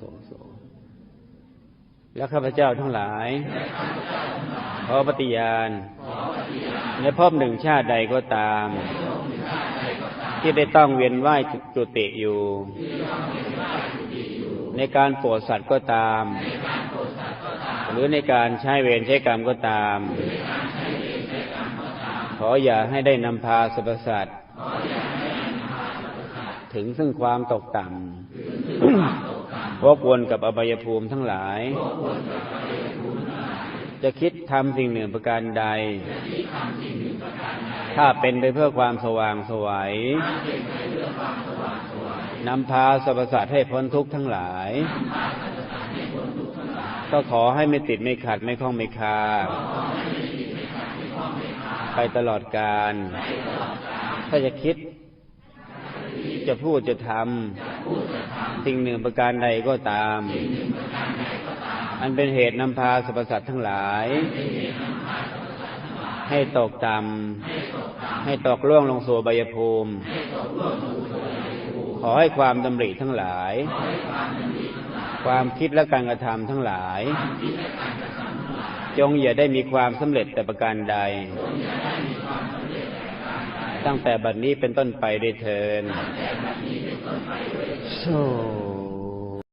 สโสแล้วข้าพเจ้าทั้งหลาย ขอปฏิญาณในภพหนึ่งชาติใดก็ตาม ที่ได้ต้องเวียนว่ายจุติอยู่ ในการโปรดสัตว์ก็ตาม หรือในการใช้เวรใช้กรรมก็ตาม ขออย่าให้ได้นำพาสรรพสัตว์ถึงซึ่งความตกต่ำ วกวนกับอบายภูมิทั้งหลาย จะคิดทำสิ่งหนึ่งประการใด ถ้าเป็นไปเพื่อความสว่างสวัยนำพาสรรพสัตว์ให้พ้นทุกข์ทั้งหลาย ก็ขอให้ไม่ติดไม่ขัดไม่ข้องไม่คา ไปตลอดกาลถ้าจะคิด จะพูดจะทำ สิ่งหนึ่งประการใดก็ตาม อันเป็นเหตุนำพาสรรพสัตว์ทั้งหลาย ให้ตกต่ำให้ตกล่วงลงสู่ใบายภูมิ ขอให้ความดำริทั้งหลาย ความคิดและการกระทำทั้งหลาย จงอย่าได้มีความสำเร็จแต่ประการใด ตั้งแต่บัดนี้เป็นต้นไปด้วยเทินโ